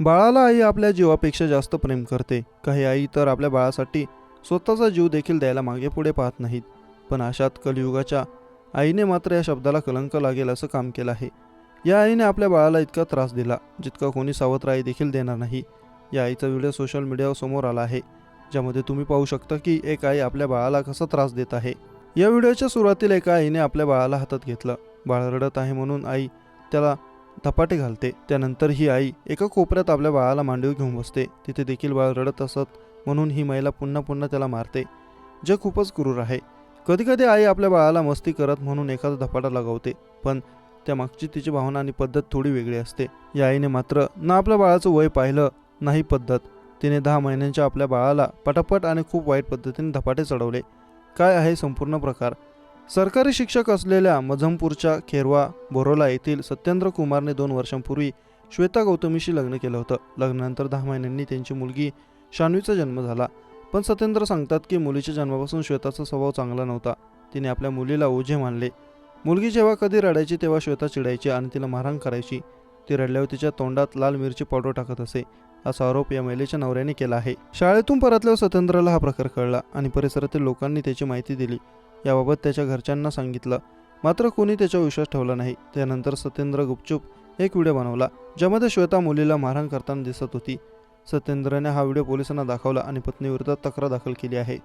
बाळाला आई आपल्या जीवापेक्षा जास्त प्रेम करते. काही आई तर आपल्या बाळासाठी स्वतःचा जीव देखील द्यायला मागे पुढे पाहत नाहीत. पण अशात कलियुगाच्या आईने मात्र या शब्दाला कलंक लागेल असं काम केलं आहे. या आईने आपल्या बाळाला इतका त्रास दिला जितका कोणी सावत्र आई देखील देणार नाही. या आईचा व्हिडिओ सोशल मीडियावर समोर आला आहे ज्यामध्ये तुम्ही पाहू शकता की एक आई आपल्या बाळाला कसा त्रास देत आहे. या व्हिडिओच्या सुरुवातीला एका आईने आपल्या बाळाला हातात घेतलं. बाळ रडत आहे म्हणून आई त्याला धपाटे घालते. त्यानंतर ही आई एका कोपऱ्यात आपल्या बाळाला मांडीवर घेऊन बसते. तिथे देखील बाळ रडत असत म्हणून ही महिला पुन्हा पुन्हा त्याला मारते. जे खूपच क्रूर आहे. कधीकधी आई आपल्या बाळाला मस्ती करत म्हणून एखादा धपाटा लगावते पण त्यामागची तिची भावना आणि पद्धत थोडी वेगळी असते. या आईने मात्र ना आपल्या बाळाचं वय पाहिलं नाही पद्धत. तिने दहा महिन्यांच्या आपल्या बाळाला पटापट आणि खूप वाईट पद्धतीने धपाटे चढवले. काय आहे संपूर्ण प्रकार? सरकारी शिक्षक असलेल्या मझमपूरच्या खेरवा बोरोला येथील सत्येंद्र कुमारने दोन वर्षांपूर्वी श्वेता गौतमीशी लग्न केलं होतं. लग्नानंतर दहा महिन्यांनी त्यांची मुलगी शान्वीचा जन्म झाला. पण सत्येंद्र सांगतात की मुलीच्या जन्मापासून श्वेताचा स्वभाव चांगला नव्हता. तिने आपल्या मुलीला ओझे मानले. मुलगी जेव्हा कधी रडायची तेव्हा श्वेता चिडायची आणि तिला मारहाण करायची. ती रडल्यावर तिच्या तोंडात लाल मिरची पावडर टाकत असे असा आरोप या महिलेच्या नवऱ्याने केला आहे. शाळेतून परतल्यावर सत्येंद्रला हा प्रकार कळला आणि परिसरातील लोकांनी त्याची माहिती दिली. याबाबत त्याच्या घरच्यांना सांगितलं. मात्र कोणी त्याच्यावर विश्वास ठेवला नाही. त्यानंतर सत्येंद्र गुपचूप एक व्हिडिओ बनवला ज्यामध्ये श्वेता मुलीला मारहाण करताना दिसत होती. सत्येंद्रने हा व्हिडिओ पोलिसांना दाखवला आणि पत्नीविरोधात तक्रार दाखल केली आहे.